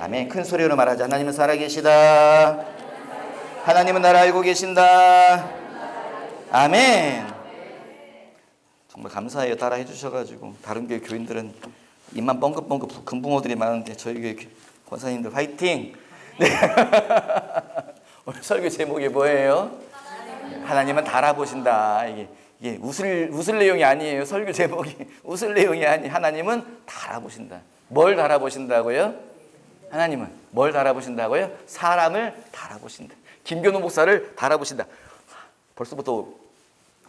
아멘. 큰 소리로 말하자. 하나님은 살아계시다. 하나님은 나를 알고 계신다. 아멘. 정말 감사해요. 따라 해주셔가지고 다른 교회 교인들은 입만 뻥긋뻥긋 금붕어들이 많은데 저희 교회 교- 권사님들 화이팅. 네. 오늘 설교 제목이 뭐예요? 하나님은 달아보신다. 이게 이게 웃을 웃을 내용이 아니에요. 설교 제목이 웃을 내용이 아니. 하나님은 달아보신다. 뭘 달아보신다고요? 하나님은 뭘 달아보신다고요? 사람을 달아보신다. 김교노 목사를 달아보신다. 벌써부터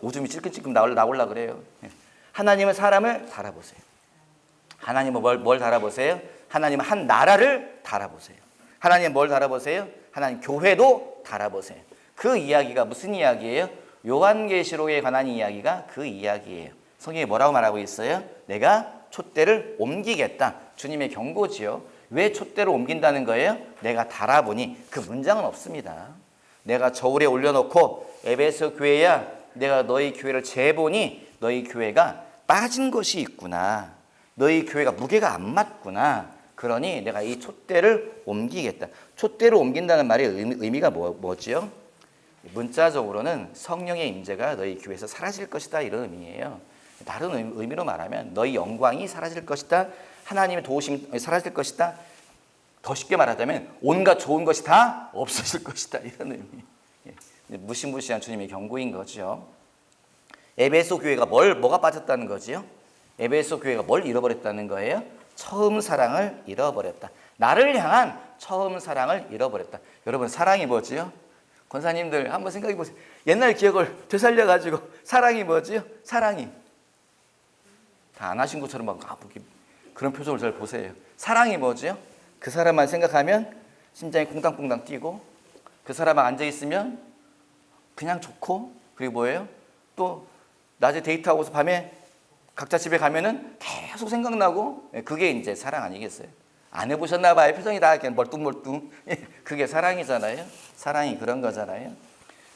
오줌이 찔끔찔끔 나올 나올라 그래요. 예. 하나님은 사람을 달아보세요. 하나님은 뭘, 뭘 달아보세요? 하나님은 한 나라를 달아보세요. 하나님 뭘 달아보세요? 하나님 교회도 달아보세요. 그 이야기가 무슨 이야기예요? 요한계시록에 관한 이야기가 그 이야기예요. 성경이 뭐라고 말하고 있어요? 내가 촛대를 옮기겠다. 주님의 경고지요. 왜 촛대를 옮긴다는 거예요? 내가 달아보니 그 문장은 없습니다. 내가 저울에 올려놓고 에베소 교회야 내가 너희 교회를 재보니 너희 교회가 빠진 것이 있구나. 너희 교회가 무게가 안 맞구나. 그러니 내가 이 촛대를 옮기겠다. 촛대를 옮긴다는 말의 의미, 의미가 뭐, 뭐지요? 문자적으로는 성령의 임재가 너희 교회에서 사라질 것이다 이런 의미예요. 다른 의미- 의미로 말하면 너희 영광이 사라질 것이다. 하나님의 도우심이 사라질 것이다. 더 쉽게 말하자면 온갖 좋은 것이 다 없어질 것이다 이런 의미. 예. 무시무시한 주님의 경고인 거죠. 에베소 교회가 뭘 뭐가 빠졌다는 거지요? 에베소 교회가 뭘 잃어버렸다는 거예요? 처음 사랑을 잃어버렸다. 나를 향한 처음 사랑을 잃어버렸다. 여러분 사랑이 뭐지요? 권사님들 한번 생각해 보세요. 옛날 기억을 되살려 가지고 사랑이 뭐지요? 사랑이 다 안 하신 것처럼 막 아, 이렇게 그런 표정을 잘 보세요. 사랑이 뭐지요? 그 사람만 생각하면 심장이 콩당콩당 뛰고 그 사람만 앉아 있으면 그냥 좋고 그리고 뭐예요? 또 낮에 데이트하고서 밤에 각자 집에 가면은 계속 생각나고 예, 그게 이제 사랑 아니겠어요? 안 해보셨나 봐요. 표정이 다 이렇게 멀뚱멀뚱. 예, 그게 사랑이잖아요. 사랑이 그런 거잖아요.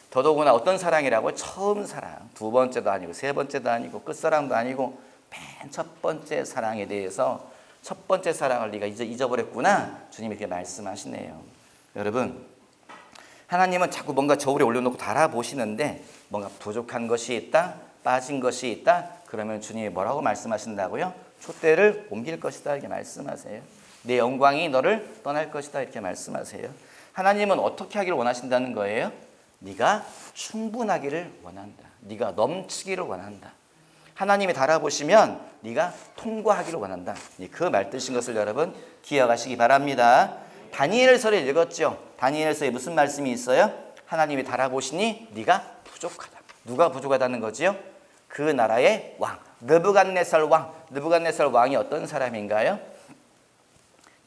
더더구나 어떤 사랑이라고 처음 사랑, 두 번째도 아니고 세 번째도 아니고 끝사랑도 아니고 맨 첫 번째 사랑에 대해서 첫 번째 사랑을 네가 이제 잊어버렸구나. 주님이 이렇게 말씀하시네요. 여러분 하나님은 자꾸 뭔가 저울에 올려놓고 달아보시는데 뭔가 부족한 것이 있다, 빠진 것이 있다. 그러면 주님이 뭐라고 말씀하신다고요? 촛대를 옮길 것이다 이렇게 말씀하세요. 내 영광이 너를 떠날 것이다 이렇게 말씀하세요. 하나님은 어떻게 하기를 원하신다는 거예요? 네가 충분하기를 원한다. 네가 넘치기를 원한다. 하나님이 달아보시면 네가 통과하기를 원한다. 그 말 뜻인 것을 여러분 기억하시기 바랍니다. 다니엘서를 읽었죠. 다니엘서에 무슨 말씀이 있어요? 하나님이 달아보시니 네가 부족하다. 누가 부족하다는 거지요? 그 나라의 왕 느부갓네살 왕. 느부갓네살 왕이 어떤 사람인가요?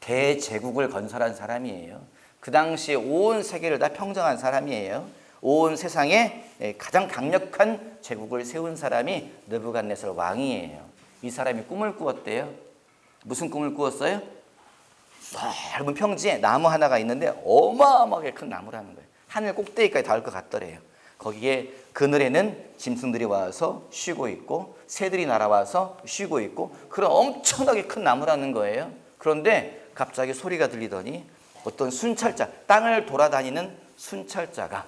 대제국을 건설한 사람이에요. 그 당시에 온 세계를 다 평정한 사람이에요. 온 세상에 가장 강력한 제국을 세운 사람이 느부갓네살 왕이에요. 이 사람이 꿈을 꾸었대요. 무슨 꿈을 꾸었어요? 넓은 평지에 나무 하나가 있는데 어마어마하게 큰 나무라는 거예요. 하늘 꼭대기까지 닿을 것 같더래요. 거기에 그늘에는 짐승들이 와서 쉬고 있고 새들이 날아와서 쉬고 있고 그런 엄청나게 큰 나무라는 거예요. 그런데 갑자기 소리가 들리더니 어떤 순찰자, 땅을 돌아다니는 순찰자가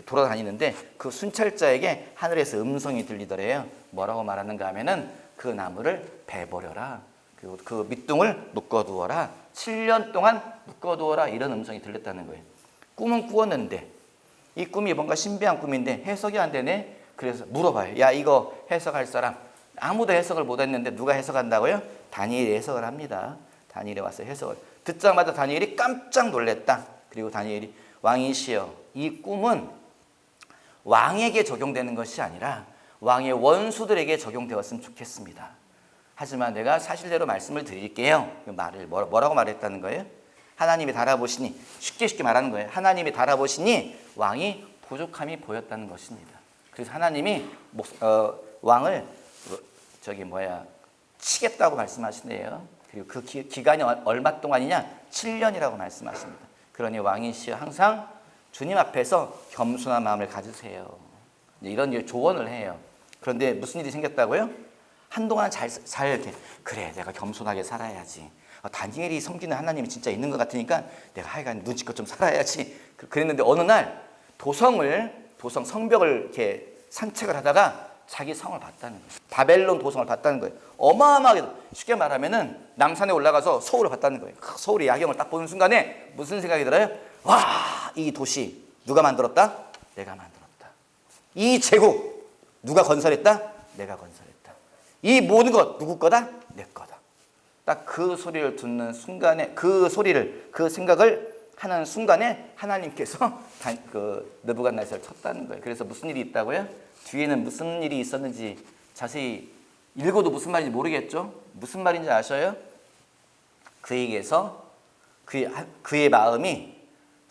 돌아다니는데 그 순찰자에게 하늘에서 음성이 들리더래요. 뭐라고 말하는가 하면은 그 나무를 베버려라. 그리고 그 밑둥을 묶어두어라. 7년 동안 묶어두어라. 이런 음성이 들렸다는 거예요. 꿈은 꾸었는데 이 꿈이 뭔가 신비한 꿈인데 해석이 안 되네. 그래서 물어봐요. 야 이거 해석할 사람 아무도 해석을 못 했는데 누가 해석한다고요? 다니엘이 해석을 합니다. 다니엘이 와서 해석을 듣자마자 다니엘이 깜짝 놀랐다. 그리고 다니엘이 왕이시여 이 꿈은 왕에게 적용되는 것이 아니라 왕의 원수들에게 적용되었으면 좋겠습니다. 하지만 내가 사실대로 말씀을 드릴게요. 그 말을 뭐- 뭐라고 말했다는 거예요? 하나님이 달아보시니 쉽게 쉽게 말하는 거예요. 하나님이 달아보시니 왕이 부족함이 보였다는 것입니다. 그래서 하나님이 목- 어, 왕을 어, 저기 뭐야 치겠다고 말씀하시네요. 그리고 그 기, 기간이 얼- 얼마 동안이냐? 7년이라고 말씀하십니다. 그러니 왕이시여 항상 주님 앞에서 겸손한 마음을 가지세요. 이런 조언을 해요. 그런데 무슨 일이 생겼다고요? 한동안 잘, 잘 이렇게 그래 내가 겸손하게 살아야지. 아, 다니엘이 섬기는 하나님이 진짜 있는 것 같으니까 내가 하여간 눈치껏 좀 살아야지. 그- 그랬는데 어느 날 도성을 도성 성벽을 이렇게 산책을 하다가 자기 성을 봤다는 거예요. 바벨론 도성을 봤다는 거예요. 어마어마하게 쉽게 말하면은 남산에 올라가서 서울을 봤다는 거예요. 그 서울의 야경을 딱 보는 순간에 무슨 생각이 들어요? 와, 이 도시 누가 만들었다? 내가 만들었다. 이 제국 누가 건설했다? 내가 건설했다. 이 모든 것 누구 거다? 내 거다. 딱 그 소리를 듣는 순간에 그 소리를 그 생각을 하는 순간에 하나님께서 다- 그 느부갓네살을 쳤다는 거예요. 그래서 무슨 일이 있다고요? 뒤에는 무슨 일이 있었는지 자세히 읽어도 무슨 말인지 모르겠죠? 무슨 말인지 아셔요? 그에게서 그의, 하- 그의 마음이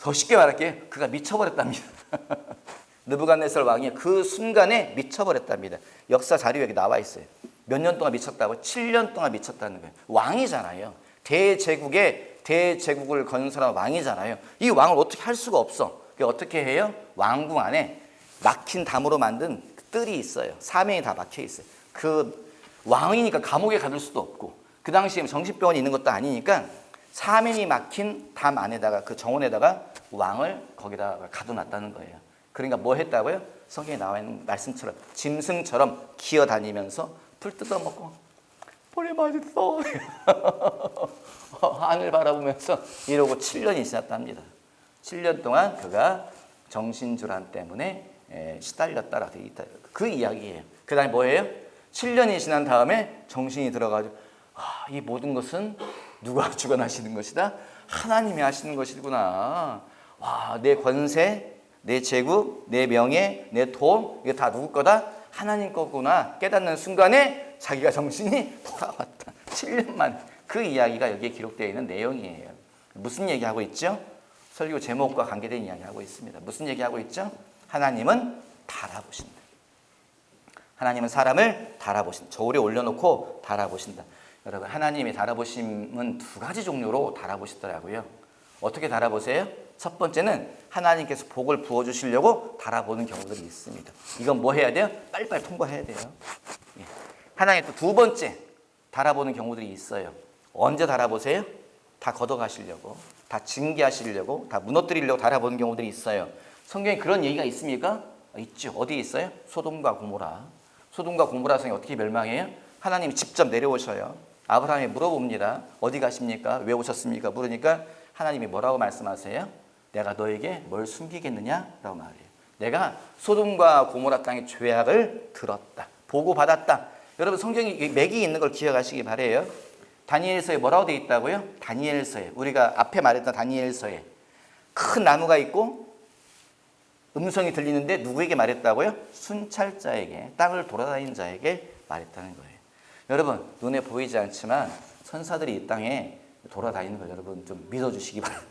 더 쉽게 말할게요. 그가 미쳐버렸답니다. 느부갓네살 왕이 그 순간에 미쳐버렸답니다. 역사 자료에 나와 있어요. 몇 년 동안 미쳤다고? 7년 동안 미쳤다는 거예요. 왕이잖아요. 대제국의 대제국을 건설한 왕이잖아요. 이 왕을 어떻게 할 수가 없어. 그 어떻게 해요? 왕궁 안에 막힌 담으로 만든 뜰이 있어요. 사면이 다 막혀 있어요. 그 왕이니까 감옥에 가둘 수도 없고 그 당시에 정신병원이 있는 것도 아니니까 사면이 막힌 담 안에다가 그 정원에다가 왕을 거기다 가둬놨다는 거예요. 그러니까 뭐 했다고요? 성경에 나와 있는 말씀처럼 짐승처럼 기어 다니면서 풀 뜯어먹고 볼이 맛있어 하늘 바라보면서 이러고 7년이 지났답니다. 7년 동안 그가 정신질환 때문에 에, 시달렸다라 돼 있다. 그 이야기예요. 그 다음에 뭐예요? 7년이 지난 다음에 정신이 들어가지고 아, 이 모든 것은 누가 주관하시는 것이다? 하나님이 하시는 것이구나. 와, 내 권세, 내 제국, 내 명예, 내 돈, 이게 다 누구 거다? 하나님 거구나. 깨닫는 순간에 자기가 정신이 돌아왔다. 7년 만. 그 이야기가 여기에 기록되어 있는 내용이에요. 무슨 얘기하고 있죠? 설교 제목과 관계된 이야기하고 있습니다. 무슨 얘기하고 있죠? 하나님은 달아보신다. 하나님은 사람을 달아보신다. 저울에 올려놓고 달아보신다. 여러분, 하나님이 달아보심은 두 가지 종류로 달아보시더라고요. 어떻게 달아보세요? 첫 번째는 하나님께서 복을 부어 주시려고 달아보는 경우들이 있습니다. 이건 뭐 해야 돼요? 빨리빨리 통과해야 돼요. 예. 하나님 또 두 번째 달아보는 경우들이 있어요. 언제 달아보세요? 다 걷어가시려고, 다 징계하시려고, 다 무너뜨리려고 달아보는 경우들이 있어요. 성경에 그런 얘기가 있습니까? 있죠. 어디 있어요? 소돔과 고모라. 소돔과 고모라 성이 어떻게 멸망해요? 하나님이 직접 내려오셔요. 아브라함이 물어봅니다. 어디 가십니까? 왜 오셨습니까? 물으니까 하나님이 뭐라고 말씀하세요? 내가 너에게 뭘 숨기겠느냐? 라고 말해요. 내가 소돔과 고모라 땅의 죄악을 들었다. 보고 받았다. 여러분 성경이 맥이 있는 걸 기억하시기 바래요. 다니엘서에 뭐라고 돼 있다고요? 다니엘서에 우리가 앞에 말했던 다니엘서에 큰 나무가 있고 음성이 들리는데 누구에게 말했다고요? 순찰자에게 땅을 돌아다니는 자에게 말했다는 거예요. 여러분 눈에 보이지 않지만 천사들이 이 땅에 돌아다니는 걸 여러분 좀 믿어주시기 바랍니다.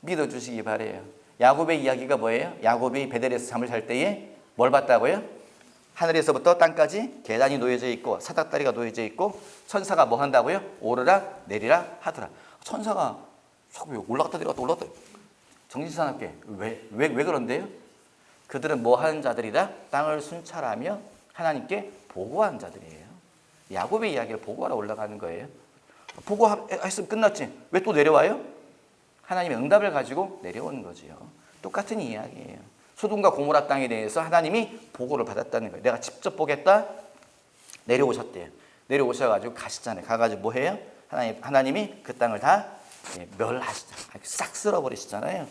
믿어주시기 바래요. 야곱의 이야기가 뭐예요? 야곱이 베델에서 잠을 잘 때에 뭘 봤다고요? 하늘에서부터 땅까지 계단이 놓여져 있고 사닥다리가 놓여져 있고 천사가 뭐 한다고요? 오르라 내리라 하더라. 천사가 자꾸 올라갔다 내려갔다 올라갔다. 정신사납게 왜, 왜, 왜 그런데요? 그들은 뭐 하는 자들이다? 땅을 순찰하며 하나님께 보고한 자들이에요. 야곱의 이야기를 보고하러 올라가는 거예요. 보고했으면 끝났지. 왜 또 내려와요? 하나님의 응답을 가지고 내려오는 거지요. 똑같은 이야기예요. 소돔과 고모라 땅에 대해서 하나님이 보고를 받았다는 거예요. 내가 직접 보겠다. 내려오셨대요. 내려오셔가지고 가시잖아요. 가가지고 뭐 해요? 하나님, 하나님이 그 땅을 다 예, 멸하시잖아요. 싹 쓸어버리시잖아요.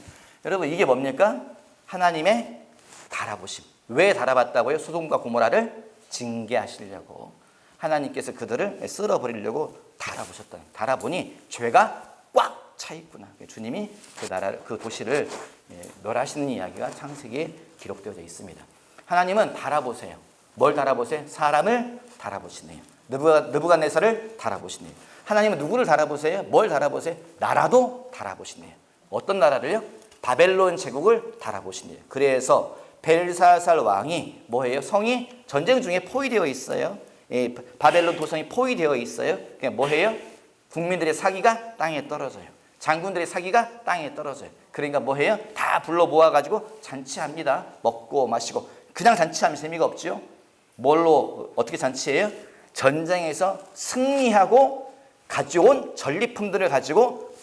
여러분 이게 뭡니까? 하나님의 달아보심. 왜 달아봤다고요? 소돔과 고모라를 징계하시려고 하나님께서 그들을 쓸어버리려고 달아보셨다. 달아보니 죄가 꽉 차 있구나. 주님이 그 나라를 그 도시를 예, 멸하시는 이야기가 창세기에 기록되어져 있습니다. 하나님은 달아보세요. 뭘 달아보세요? 사람을 달아보시네요. 느부갓네살을 달아보시네요. 하나님은 누구를 달아보세요? 뭘 달아보세요? 나라도 달아보시네요. 어떤 나라를요? 바벨론 제국을 달아보시네요. 그래서 벨사살 왕이 뭐예요? 성이 전쟁 중에 포위되어 있어요. 예, 바벨론 도성이 포위되어 있어요. 그냥 뭐해요? 국민들의 사기가 땅에 떨어져요. 장군들의 사기가 땅에 떨어져요. 그러니까 뭐 해요? 다 불러 모아가지고 잔치합니다. 먹고 마시고 그냥 잔치하면 재미가 없죠. 뭘로 어떻게 잔치해요? 전쟁에서 승리하고 가져온 전리품들을 가지고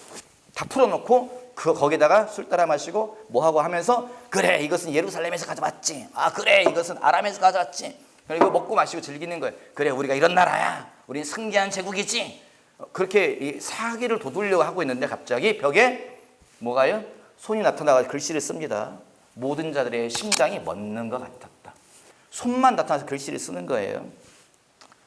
다 풀어놓고 그 거기다가 술 따라 마시고 뭐 하고 하면서 그래 이것은 예루살렘에서 가져왔지 아 그래 이것은 아람에서 가져왔지 그리고 먹고 마시고 즐기는 거예요 그래 우리가 이런 나라야 우린 승리한 제국이지 어, 그렇게 이 사기를 돋우려고 하고 있는데 갑자기 벽에 뭐가요 손이 나타나가 글씨를 씁니다 모든 자들의 심장이 멎는 것 같았다 손만 나타나서 글씨를 쓰는 거예요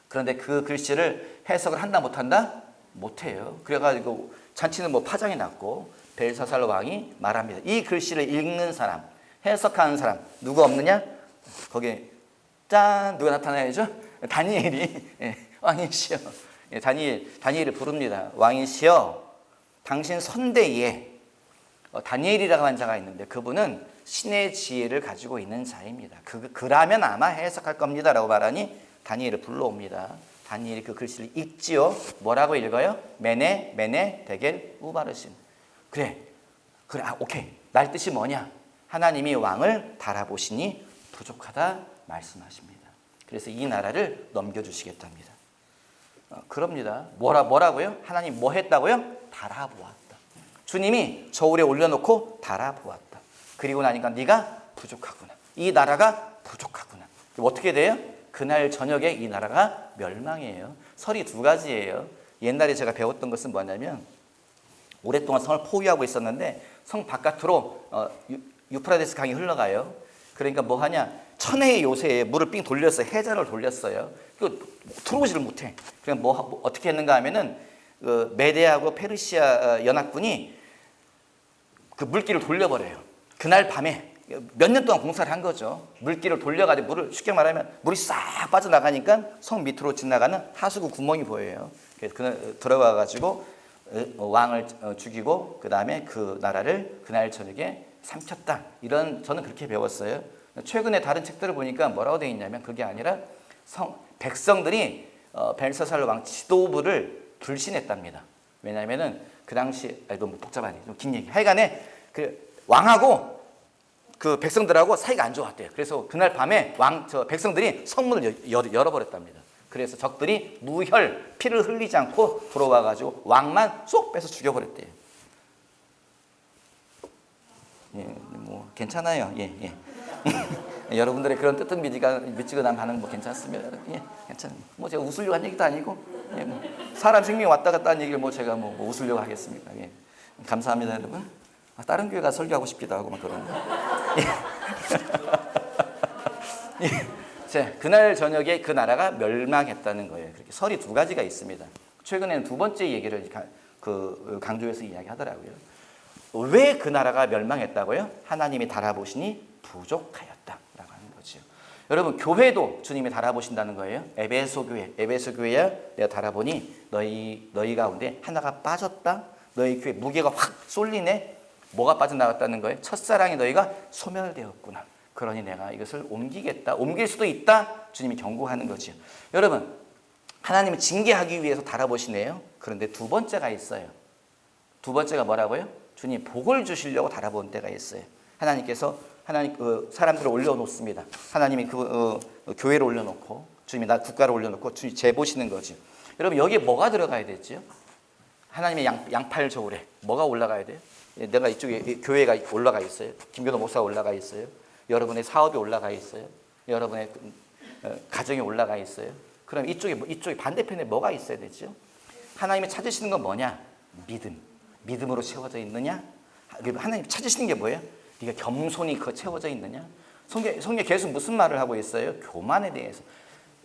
그런데 그 글씨를 해석을 한다 못한다? 못해요. 그래가지고 잔치는 뭐 파장이 났고 벨사살 왕이 말합니다. 이 글씨를 읽는 사람, 해석하는 사람 누가 없느냐? 거기 짠 누가 나타나야죠? 다니엘이 예, 왕이시여. 예, 다니엘 다니엘을 부릅니다. 왕이시여, 당신 선대위에 어, 다니엘이라고 하는 자가 있는데 그분은 신의 지혜를 가지고 있는 자입니다. 그, 그라면 아마 해석할 겁니다 라고 말하니 다니엘을 불러옵니다. 다니엘이 그 글씨를 읽지요. 뭐라고 읽어요? 메네 메네 데겔 우바르신. 그래, 그래, 아, 오케이. 날 뜻이 뭐냐? 하나님이 왕을 달아보시니 부족하다 말씀하십니다. 그래서 이 나라를 넘겨주시겠답니다. 어, 그럽니다. 뭐라 뭐라고요? 하나님 뭐 했다고요? 달아보았다. 주님이 저울에 올려놓고 달아보았다. 그리고 나니까 네가 부족하구나. 이 나라가 부족하구나. 어떻게 돼요? 그날 저녁에 이 나라가 멸망이에요. 설이 두 가지예요. 옛날에 제가 배웠던 것은 뭐냐면 오랫동안 성을 포위하고 있었는데 성 바깥으로 어, 유, 유프라데스 강이 흘러가요. 그러니까 뭐 하냐? 천혜의 요새에 물을 삥 돌렸어요. 해자를 돌렸어요. 그 들어오지를 못해. 그냥 뭐, 뭐 어떻게 했는가 하면은 그 메데하고 페르시아 어, 연합군이 그 물길을 돌려버려요. 그날 밤에 몇 년 동안 공사를 한 거죠. 물길을 돌려가지고 물을 쉽게 말하면 물이 싹 빠져나가니까 성 밑으로 지나가는 하수구 구멍이 보여요. 그래서 그 들어가 가지고 왕을 어, 죽이고 그 다음에 그 나라를 그날 저녁에 삼켰다. 이런 저는 그렇게 배웠어요. 최근에 다른 책들을 보니까 뭐라고 되어 있냐면 그게 아니라 성 백성들이 어, 벨사살 왕 지도부를 불신했답니다. 왜냐하면은 그 당시 아니 너무 복잡하네 좀긴 얘기. 하여간에 그 왕하고 그 백성들하고 사이가 안 좋았대요. 그래서 그날 밤에 왕 저 백성들이 성문을 여, 열어 버렸답니다. 그래서 적들이 무혈 피를 흘리지 않고 들어와 가지고 왕만 쏙 빼서 죽여 버렸대요. 예, 뭐 괜찮아요. 예, 예. 여러분들의 그런 뜨뜻 미지가 미치거나 반응 뭐 괜찮습니다. 예, 괜찮아요. 뭐 제가 웃으려고 한 얘기도 아니고, 예, 뭐 사람 생명이 왔다 갔다 한 얘기를 뭐 제가 뭐, 뭐 웃으려고 하겠습니까? 예, 감사합니다, 여러분. 아, 다른 교회 가 설교하고 싶기도 하고 막 그런. 예. 예. 자, 그날 저녁에 그 나라가 멸망했다는 거예요. 그렇게 설이 두 가지가 있습니다. 최근에는 두 번째 얘기를 가, 그 강조해서 이야기하더라고요. 왜 그 나라가 멸망했다고요? 하나님이 달아보시니 부족하였다라고 하는 거죠. 여러분 교회도 주님이 달아보신다는 거예요. 에베소 교회, 에베소 교회야 내가 달아보니 너희 너희 가운데 하나가 빠졌다. 너희 교회 무게가 확 쏠리네. 뭐가 빠져나갔다는 거예요? 첫사랑이 너희가 소멸되었구나. 그러니 내가 이것을 옮기겠다. 옮길 수도 있다. 주님이 경고하는 거죠. 여러분 하나님을 징계하기 위해서 달아보시네요. 그런데 두 번째가 있어요. 두 번째가 뭐라고요? 주님 복을 주시려고 달아본 때가 있어요. 하나님께서 하나님 그 사람들을 올려놓습니다. 하나님이 그 어, 교회를 올려놓고 주님이 나 국가를 올려놓고 주님 재 보시는 거죠. 여러분 여기에 뭐가 들어가야 되죠? 하나님의 양, 양팔 저울에 뭐가 올라가야 돼요? 예, 내가 이쪽에 교회가 올라가 있어요. 김교도 목사가 올라가 있어요. 여러분의 사업이 올라가 있어요. 여러분의 어, 가정이 올라가 있어요. 그럼 이쪽에 뭐, 이쪽에 반대편에 뭐가 있어야 되죠? 하나님이 찾으시는 건 뭐냐? 믿음. 믿음으로 채워져 있느냐? 하나님 찾으시는 게 뭐예요? 네가 겸손히 그 채워져 있느냐? 성경 성경 계속 무슨 말을 하고 있어요? 교만에 대해서.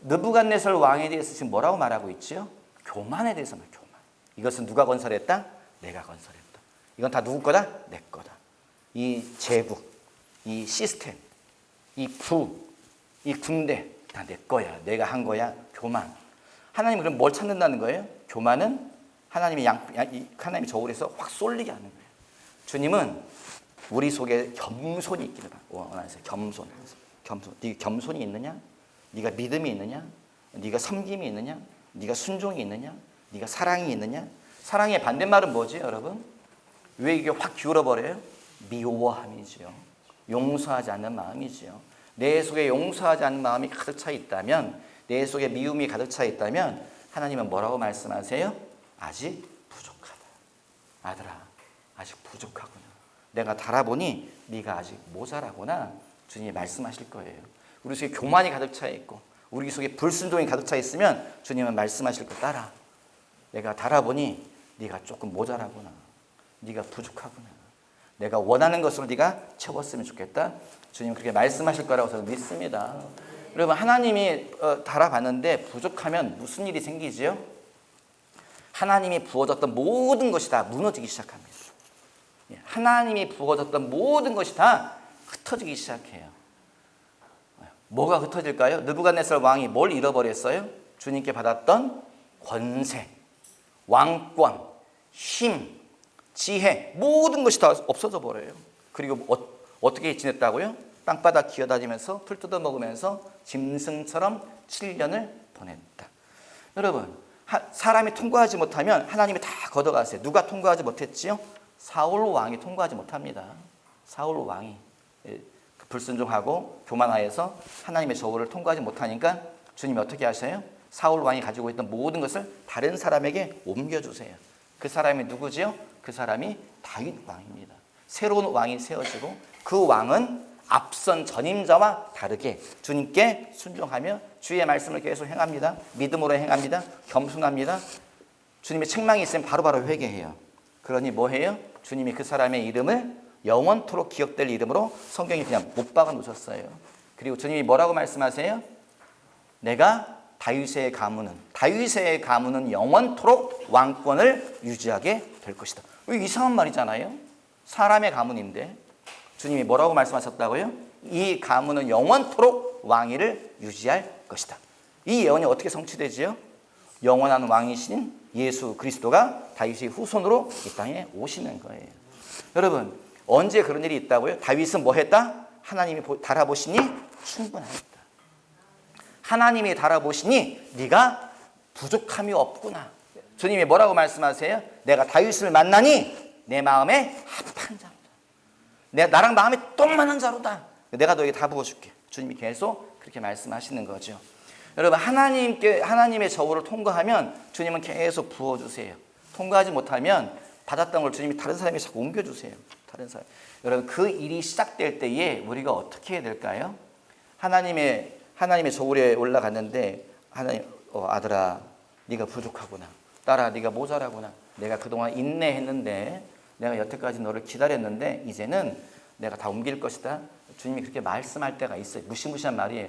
느부갓네살 왕에 대해서 지금 뭐라고 말하고 있지요? 교만에 대해서 말 교만. 이것은 누가 건설했다? 내가 건설했다. 이건 다 누구 거다? 내 거다. 이 제국, 이 시스템, 이 부, 이 군대 다 내 거야. 내가 한 거야. 교만. 하나님 그럼 뭘 찾는다는 거예요? 교만은 하나님이 양, 하나님이 저울에서 확 쏠리게 하는 거예요. 주님은 우리 속에 겸손이 있기를 원하세요. 겸손. 겸손. 네 겸손이 있느냐? 네가 믿음이 있느냐? 네가 섬김이 있느냐? 네가 순종이 있느냐? 네가 사랑이 있느냐? 사랑의 반대말은 뭐지, 여러분? 왜 이게 확 기울어 버려요? 미워함이지요. 용서하지 않는 마음이지요. 내 속에 용서하지 않는 마음이 가득 차 있다면, 내 속에 미움이 가득 차 있다면, 하나님은 뭐라고 말씀하세요? 아직 부족하다. 아들아, 아직 부족하구나. 내가 달아보니 네가 아직 모자라구나. 주님이 말씀하실 거예요. 우리 속에 교만이 가득 차 있고 우리 속에 불순종이 가득 차 있으면 주님은 말씀하실 거 따라. 내가 달아보니 네가 조금 모자라구나. 네가 부족하구나. 내가 원하는 것으로 네가 채웠으면 좋겠다. 주님 그렇게 말씀하실 거라고 저는 믿습니다. 여러분 하나님이 어, 달아봤는데 부족하면 무슨 일이 생기지요? 하나님이 부어졌던 모든 것이 다 무너지기 시작합니다. 예, 하나님이 부어졌던 모든 것이 다 흩어지기 시작해요. 뭐가 흩어질까요? 느부갓네살 왕이 뭘 잃어버렸어요? 주님께 받았던 권세, 왕권, 힘, 지혜 모든 것이 다 없어져 버려요. 그리고 어, 떻게 지냈다고요? 땅바닥 기어다니면서 풀 뜯어 먹으면서 짐승처럼 7년을 보냈다. 여러분, 하, 사람이 통과하지 못하면 하나님이 다 걷어가세요. 누가 통과하지 못했지요? 사울 왕이 통과하지 못합니다. 사울 왕이 예, 그 불순종하고 교만하여서 하나님의 저울을 통과하지 못하니까 주님이 어떻게 하세요? 사울 왕이 가지고 있던 모든 것을 다른 사람에게 옮겨주세요. 그 사람이 누구지요? 그 사람이 다윗 왕입니다. 새로운 왕이 세워지고 그 왕은 앞선 전임자와 다르게 주님께 순종하며 주의 말씀을 계속 행합니다. 믿음으로 행합니다. 겸손합니다. 주님의 책망이 있으면 바로바로 회개해요. 그러니 뭐 해요? 주님이 그 사람의 이름을 영원토록 기억될 이름으로 성경에 그냥 못 박아 놓으셨어요. 그리고 주님이 뭐라고 말씀하세요? 내가 다윗의 가문은 다윗의 가문은 영원토록 왕권을 유지하게 될 것이다. 왜 이상한 말이잖아요. 사람의 가문인데 주님이 뭐라고 말씀하셨다고요? 이 가문은 영원토록 왕위를 유지할 것이다. 이 예언이 어떻게 성취되지요? 영원한 왕이신 예수 그리스도가 다윗의 후손으로 이 땅에 오시는 거예요. 여러분 언제 그런 일이 있다고요? 다윗은 뭐 했다? 하나님이 달아보시니 충분하였다. 하나님이 달아보시니 네가 부족함이 없구나. 주님이 뭐라고 말씀하세요? 내가 다윗을 만나니 내 마음에 합한 자로다. 내 나랑 마음이 똑만한 자로다. 내가 너에게 다 부어줄게. 주님이 계속 그렇게 말씀하시는 거죠. 여러분 하나님께 하나님의 저울을 통과하면 주님은 계속 부어 주세요. 통과하지 못하면 받았던 걸 주님이 다른 사람에 자꾸 옮겨 주세요. 다른 사람. 여러분 그 일이 시작될 때에 우리가 어떻게 해야 될까요? 하나님의 하나님의 저울에 올라갔는데 하나님 어, 아들아 네가 부족하구나. 딸아 네가 모자라구나. 내가 그동안 인내했는데 내가 여태까지 너를 기다렸는데 이제는 내가 다 옮길 것이다. 주님이 그렇게 말씀할 때가 있어요. 무시무시한 말이에요.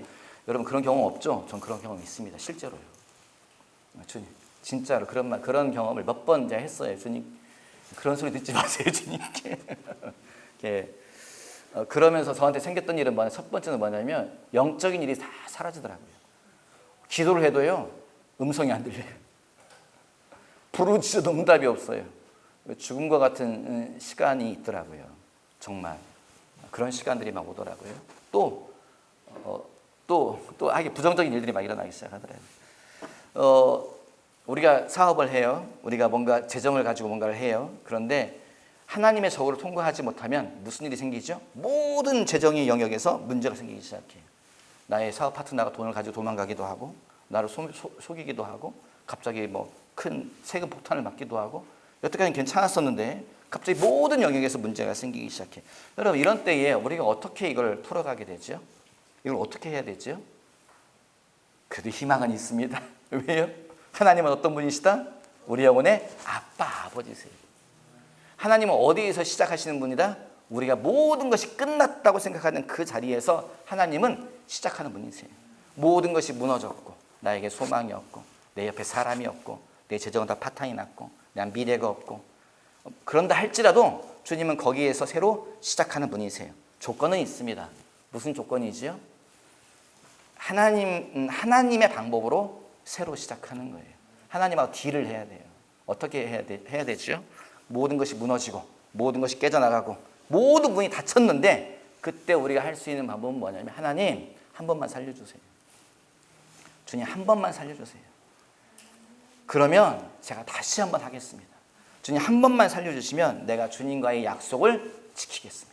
여러분 그런 경험 없죠? 전 그런 경험 있습니다. 실제로요. 주님 진짜로 그런 말 그런 경험을 몇 번 이제 했어요. 주님 그런 소리 듣지 마세요, 주님께. 이렇게 어, 그러면서 저한테 생겼던 일은 뭐냐? 첫 번째는 뭐냐면 영적인 일이 다 사라지더라고요. 기도를 해도요 음성이 안 들려요. 부르짖어도 응답이 없어요. 죽음과 같은 시간이 있더라고요. 정말 그런 시간들이 막 오더라고요. 또 어, 또, 또, 아, 부정적인 일들이 막 일어나기 시작하더라고요. 어, 우리가 사업을 해요. 우리가 뭔가 재정을 가지고 뭔가를 해요. 그런데 하나님의 저울을 통과하지 못하면 무슨 일이 생기죠? 모든 재정의 영역에서 문제가 생기기 시작해요. 나의 사업 파트너가 돈을 가지고 도망가기도 하고, 나를 속, 속 이기도 하고, 갑자기 뭐 큰 세금 폭탄을 맞기도 하고, 여태까지는 괜찮았었는데, 갑자기 모든 영역에서 문제가 생기기 시작해. 여러분, 이런 때에 우리가 어떻게 이걸 풀어가게 되죠? 이걸 어떻게 해야 되죠? 그래도 희망은 있습니다. 왜요? 하나님은 어떤 분이시다? 우리 영혼의 아빠, 아버지세요. 하나님은 어디에서 시작하시는 분이다? 우리가 모든 것이 끝났다고 생각하는 그 자리에서 하나님은 시작하는 분이세요. 모든 것이 무너졌고, 나에게 소망이 없고, 내 옆에 사람이 없고, 내 재정은 다 파탄이 났고, 난 미래가 없고, 그런다 할지라도 주님은 거기에서 새로 시작하는 분이세요. 조건은 있습니다. 무슨 조건이지요? 하나님, 음, 하나님의 방법으로 새로 시작하는 거예요. 하나님하고 딜을 해야 돼요. 어떻게 해야, 돼, 해야 되죠? 모든 것이 무너지고, 모든 것이 깨져나가고, 모든 문이 닫혔는데, 그때 우리가 할 수 있는 방법은 뭐냐면, 하나님, 한 번만 살려주세요. 주님, 한 번만 살려주세요. 그러면 제가 다시 한 번 하겠습니다. 주님, 한 번만 살려주시면 내가 주님과의 약속을 지키겠습니다.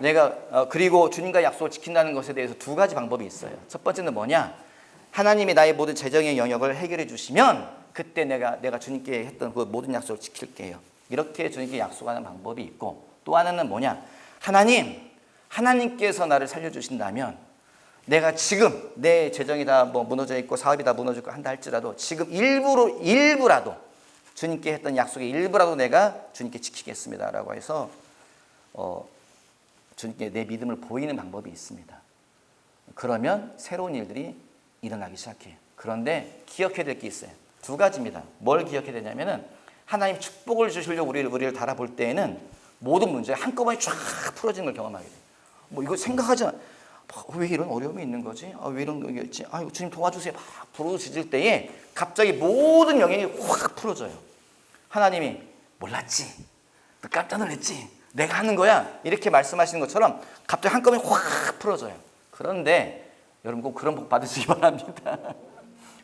내가 어, 그리고 주님과 약속을 지킨다는 것에 대해서 두 가지 방법이 있어요. 첫 번째는 뭐냐? 하나님이 나의 모든 재정의 영역을 해결해 주시면 그때 내가 내가 주님께 했던 그 모든 약속을 지킬게요. 이렇게 주님께 약속하는 방법이 있고 또 하나는 뭐냐? 하나님, 하나님께서 나를 살려 주신다면 내가 지금 내 재정이 다 뭐 무너져 있고 사업이 다 무너져 있고 한다 할지라도 지금 일부로 일부라도 주님께 했던 약속의 일부라도 내가 주님께 지키겠습니다라고 해서 어, 주님께 내 믿음을 보이는 방법이 있습니다. 그러면 새로운 일들이 일어나기 시작해요. 그런데 기억해야 될 게 있어요. 두 가지입니다. 뭘 기억해야 되냐면은 하나님 축복을 주시려고 우리를, 우리를 달아볼 때에는 모든 문제가 한꺼번에 쫙 풀어지는 걸 경험하게 돼요. 뭐 이거 생각하지 않, 아, 왜 이런 어려움이 있는 거지? 아, 왜 이런 게 있지? 아, 주님 도와주세요. 막 부르짖을 때에 갑자기 모든 영향이 확 풀어져요. 하나님이 몰랐지? 너 깜짝 놀랐지? 내가 하는 거야. 이렇게 말씀하시는 것처럼 갑자기 한꺼번에 확 풀어져요. 그런데 여러분 꼭 그런 복 받으시기 바랍니다.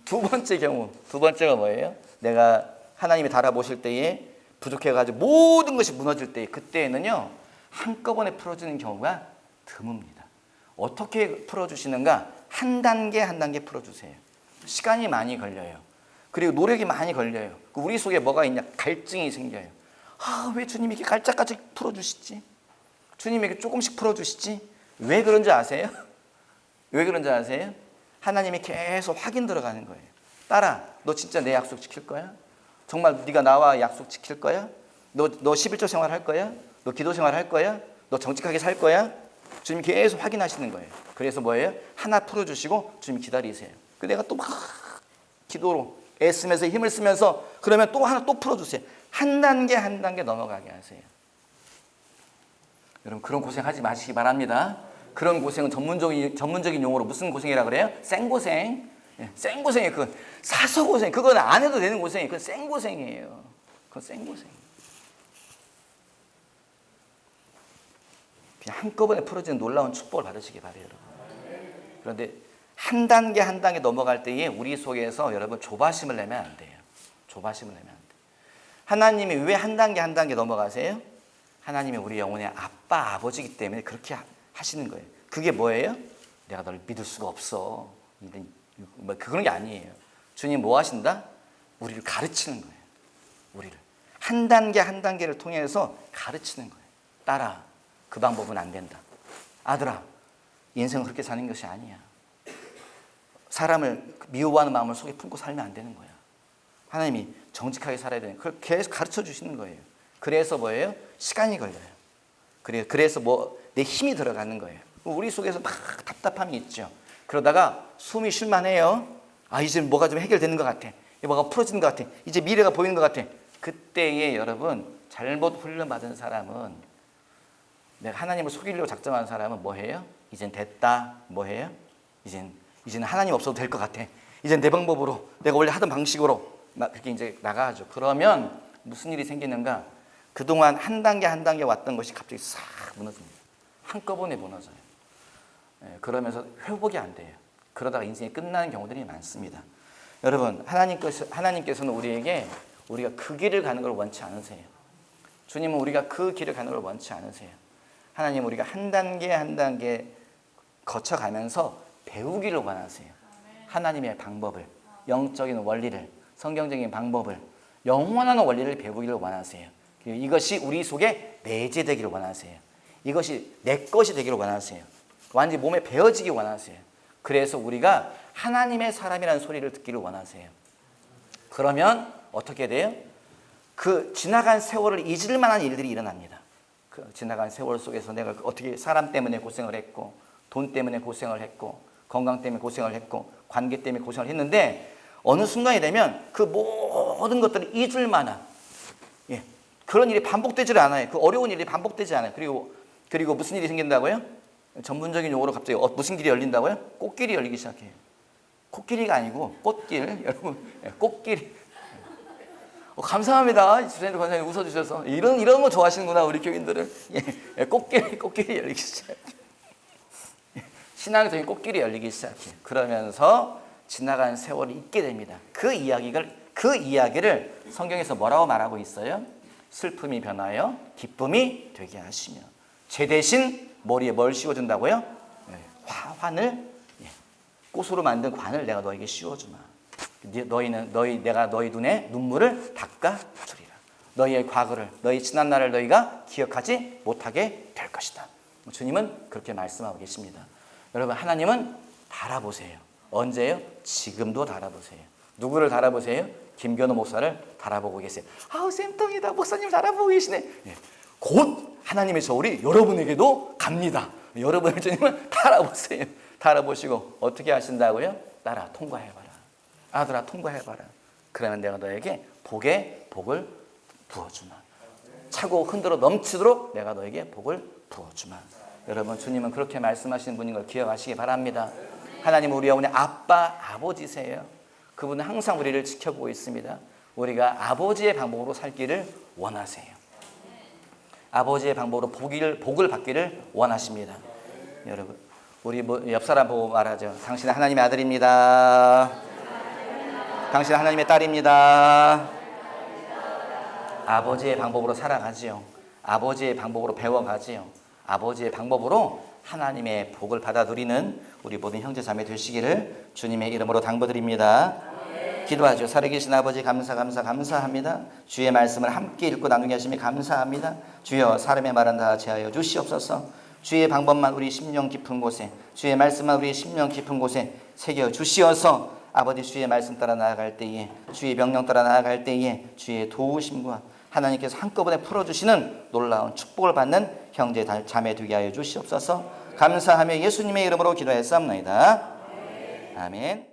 두 번째 경우, 두 번째가 뭐예요? 내가 하나님이 달아보실 때에 부족해가지고 모든 것이 무너질 때 그때에는요 한꺼번에 풀어지는 경우가 드뭅니다. 어떻게 풀어주시는가? 한 단계 한 단계 풀어주세요. 시간이 많이 걸려요. 그리고 노력이 많이 걸려요. 그 우리 속에 뭐가 있냐? 갈증이 생겨요. 아, 왜 주님이 이렇게 깔짝깔짝 풀어주시지? 주님에게 조금씩 풀어주시지? 왜 그런지 아세요? 왜 그런지 아세요? 하나님이 계속 확인 들어가는 거예요. 딸아, 너 진짜 내 약속 지킬 거야? 정말 네가 나와 약속 지킬 거야? 너, 너 11조 생활 할 거야? 너 기도 생활 할 거야? 너 정직하게 살 거야? 주님 계속 확인하시는 거예요. 그래서 뭐예요? 하나 풀어주시고 주님 기다리세요. 그 내가 또 막 기도로 애쓰면서 힘을 쓰면서 그러면 또 하나 또 풀어주세요. 한 단계 한 단계 넘어가게 하세요. 여러분 그런 고생 하지 마시기 바랍니다. 그런 고생은 전문적인 전문적인 용어로 무슨 고생이라 그래요? 생고생. 예, 생고생이 그 사서 고생. 그건 안 해도 되는 고생이 그 생고생이에요. 그건 생고생. 그냥 한꺼번에 풀어지는 놀라운 축복을 받으시기 바래요, 여러분. 그런데 한 단계 한 단계 넘어갈 때에 우리 속에서 여러분 조바심을 내면 안 돼요. 조바심을 내면. 하나님이 왜 한 단계 한 단계 넘어가세요? 하나님이 우리 영혼의 아빠, 아버지이기 때문에 그렇게 하시는 거예요. 그게 뭐예요? 내가 너를 믿을 수가 없어. 뭐 그런 게 아니에요. 주님 뭐 하신다? 우리를 가르치는 거예요. 우리를. 한 단계 한 단계를 통해서 가르치는 거예요. 딸아, 그 방법은 안 된다. 아들아, 인생은 그렇게 사는 것이 아니야. 사람을 미워하는 마음을 속에 품고 살면 안 되는 거야. 하나님이 정직하게 살아야 되는 그걸 계속 가르쳐 주시는 거예요. 그래서 뭐예요? 시간이 걸려요. 그래 그래서 뭐 내 힘이 들어가는 거예요. 우리 속에서 막 답답함이 있죠. 그러다가 숨이 쉴만해요. 아 이제 뭐가 좀 해결되는 것 같아. 뭐가 풀어지는 것 같아. 이제 미래가 보이는 것 같아. 그때에 여러분 잘못 훈련받은 사람은 내가 하나님을 속이려고 작정한 사람은 뭐 해요? 이젠 됐다. 뭐 해요? 이젠 이제는 하나님 없어도 될 것 같아. 이젠 내 방법으로 내가 원래 하던 방식으로 막 그렇게 이제 나가죠. 그러면 무슨 일이 생기는가? 그동안 한 단계 한 단계 왔던 것이 갑자기 싹 무너집니다. 한꺼번에 무너져요. 예, 그러면서 회복이 안 돼요. 그러다가 인생이 끝나는 경우들이 많습니다. 여러분, 하나님께서, 하나님께서는 우리에게 우리가 그 길을 가는 걸 원치 않으세요. 주님은 우리가 그 길을 가는 걸 원치 않으세요. 하나님 우리가 한 단계 한 단계 거쳐가면서 배우기를 원하세요. 하나님의 방법을, 영적인 원리를, 성경적인 방법을, 영원한 원리를 배우기를 원하세요. 그리고 이것이 우리 속에 내재되기를 원하세요. 이것이 내 것이 되기를 원하세요. 완전히 몸에 배어지기 원하세요. 그래서 우리가 하나님의 사람이라는 소리를 듣기를 원하세요. 그러면 어떻게 돼요? 그 지나간 세월을 잊을 만한 일들이 일어납니다. 그 지나간 세월 속에서 내가 어떻게 사람 때문에 고생을 했고 돈 때문에 고생을 했고 건강 때문에 고생을 했고 관계 때문에 고생을 했는데 어느 순간이 되면 그 모든 것들을 잊을 만한 예, 그런 일이 반복되질 않아요. 그 어려운 일이 반복되지 않아요. 그리고 그리고 무슨 일이 생긴다고요? 전문적인 용어로 갑자기 어, 무슨 길이 열린다고요? 꽃길이 열리기 시작해요. 코끼리가 아니고 꽃길 여러분 예, 꽃길 어, 감사합니다 주세님 권사님 웃어주셔서 이런 이런 거 좋아하시는구나 우리 교인들은 예, 예, 꽃길 꽃길이 열리기 시작해 예, 신앙적인 꽃길이 열리기 시작해 그러면서 지나간 세월이 있게 됩니다 그 이야기를 그 이야기를 성경에서 뭐라고 말하고 있어요 슬픔이 변하여 기쁨이 되게 하시며 제 대신 머리에 뭘 씌워준다고요 예, 화, 환을 예, 꽃으로 만든 관을 내가 너에게 씌워주마. 네- 너희는 너희 내가 너희 눈에 눈물을 닦아 주리라. 너희의 과거를 너희 지난 날을 너희가 기억하지 못하게 될 것이다. 주님은 그렇게 말씀하고 계십니다. 여러분 하나님은 달아보세요. 언제요? 지금도 달아보세요. 누구를 달아보세요? 김견호 목사를 달아보고 계세요. 아우 쌤통이다 목사님 달아보고 계시네. 예. 곧 하나님의 저울이 여러분에게도 갑니다. 여러분을 주님은 달아보세요. 달아보시고 어떻게 하신다고요? 따라 통과해봐라. 아들아 통과해봐라. 그러면 내가 너에게 복에 복을 부어주마. 차고 흔들어 넘치도록 내가 너에게 복을 부어주마. 여러분 주님은 그렇게 말씀하시는 분인 걸 기억하시기 바랍니다. 하나님 우리 영혼의 아빠 아버지세요. 그분은 항상 우리를 지켜보고 있습니다. 우리가 아버지의 방법으로 살기를 원하세요. 아버지의 방법으로 복을, 복을 받기를 원하십니다. 여러분, 우리 뭐옆 사람 보고 말하죠. 당신은 하나님의 아들입니다. 당신은 하나님의 딸입니다. 아버지의 방법으로 살아가지요. 아버지의 방법으로 배워가지요. 아버지의 방법으로 하나님의 복을 받아 누리는 우리 모든 형제 자매 되시기를 주님의 이름으로 당부드립니다. 기도하죠. 살아계신 아버지 감사 감사 감사합니다. 주의 말씀을 함께 읽고 나누게 하심에 감사합니다. 주여 사람의 말은 다 제하여 주시옵소서. 주의 방법만 우리 심령 깊은 곳에 주의 말씀만 우리 심령 깊은 곳에 새겨 주시어서 아버지 주의 말씀 따라 나아갈 때에 주의 명령 따라 나아갈 때에 주의 도우심과 하나님께서 한꺼번에 풀어주시는 놀라운 축복을 받는 형제 자매 되게 하여 주시옵소서 감사하며 예수님의 이름으로 기도했사옵나이다. 아멘.